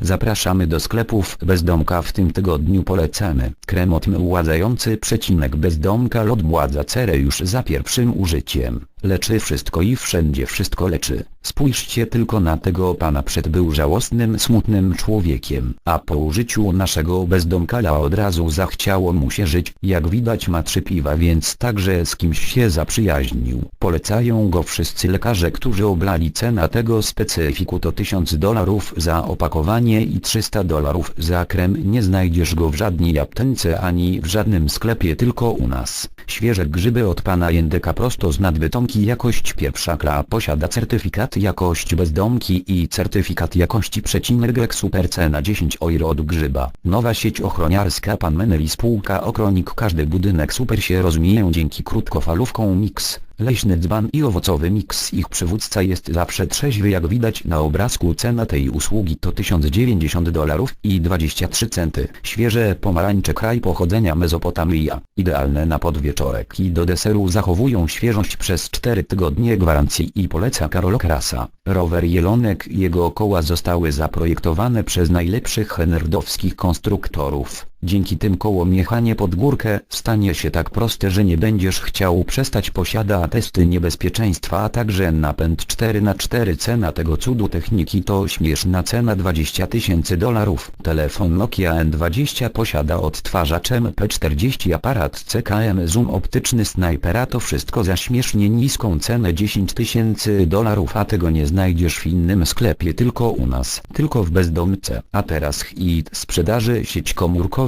Zapraszamy do sklepów Bezdomka w tym tygodniu polecamy. Krem odmładzający przecinek Bezdomka odmładza cerę już za pierwszym użyciem. Leczy wszystko i wszędzie wszystko leczy. Spójrzcie tylko na tego pana przed był żałosnym smutnym człowiekiem, a po użyciu naszego bezdomkala od razu zachciało mu się żyć, jak widać ma trzy piwa więc także z kimś się zaprzyjaźnił. Polecają go wszyscy lekarze którzy oblali cena tego specyfiku to 1000 dolarów za opakowanie i 300 dolarów za krem nie znajdziesz go w żadnej aptence ani w żadnym sklepie tylko u nas. Świeże grzyby od pana Jędeka prosto z nadbytomki jakość pierwsza posiada certyfikat jakość bezdomki i certyfikat jakości przecinek super cena 10 euro od grzyba. Nowa sieć ochroniarska pan Meneli spółka Okronik każdy budynek super się rozumieją dzięki krótkofalówką mix. Leśny dzban i owocowy miks ich przywódca jest zawsze trzeźwy jak widać na obrazku cena tej usługi to 1090 dolarów i 23 centy. Świeże pomarańcze kraj pochodzenia Mezopotamia, idealne na podwieczorek i do deseru zachowują świeżość przez 4 tygodnie gwarancji i poleca Karol Krasa. Rower Jelonek i jego koła zostały zaprojektowane przez najlepszych nerdowskich konstruktorów. Dzięki tym kołom jechanie pod górkę stanie się tak proste, że nie będziesz chciał przestać posiada testy niebezpieczeństwa, a także napęd 4 na 4 cena tego cudu techniki to śmieszna cena 20 tysięcy dolarów. Telefon Nokia N20 posiada odtwarzacz MP40 aparat CKM zoom optyczny snajpera to wszystko za śmiesznie niską cenę 10 tysięcy dolarów, a tego nie znajdziesz w innym sklepie tylko u nas, tylko w bezdomce. A teraz hit sprzedaży sieć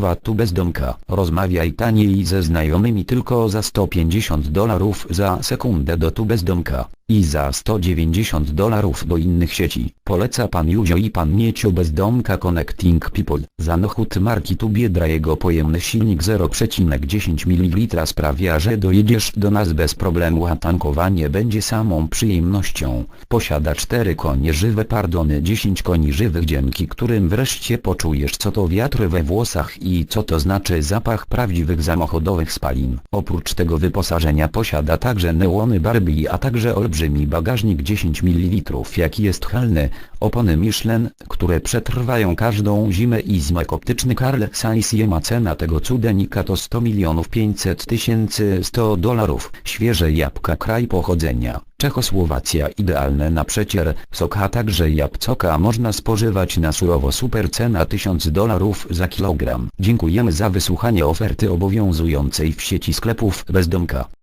komórkowa tu bezdomka. Rozmawiaj taniej ze znajomymi tylko za 150 dolarów za sekundę do tu bezdomka i za 190 dolarów do innych sieci. Poleca pan Juzio i pan Miecio bezdomka Connecting People. Samochód marki tu Biedra jego pojemny silnik 0,10 ml sprawia, że dojedziesz do nas bez problemu a tankowanie będzie samą przyjemnością. Posiada 4 konie żywe pardony 10 koni żywych dzięki którym wreszcie poczujesz co to wiatr we włosach i co to znaczy zapach prawdziwych samochodowych spalin. Oprócz tego wyposażenia posiada także neony Barbie a także olbrzymi bagażnik 10 ml jaki jest halny, opony Michelin, które przetrwają każdą zimę i zmak optyczny Carl Zeiss ma cena tego cudenika to 100 milionów 500 tysięcy 100 dolarów. Świeże jabłka kraj pochodzenia. Czechosłowacja idealne na przecier, sok a także jabłcoka można spożywać na surowo super cena 1000 dolarów za kilogram. Dziękujemy za wysłuchanie oferty obowiązującej w sieci sklepów Bezdomka.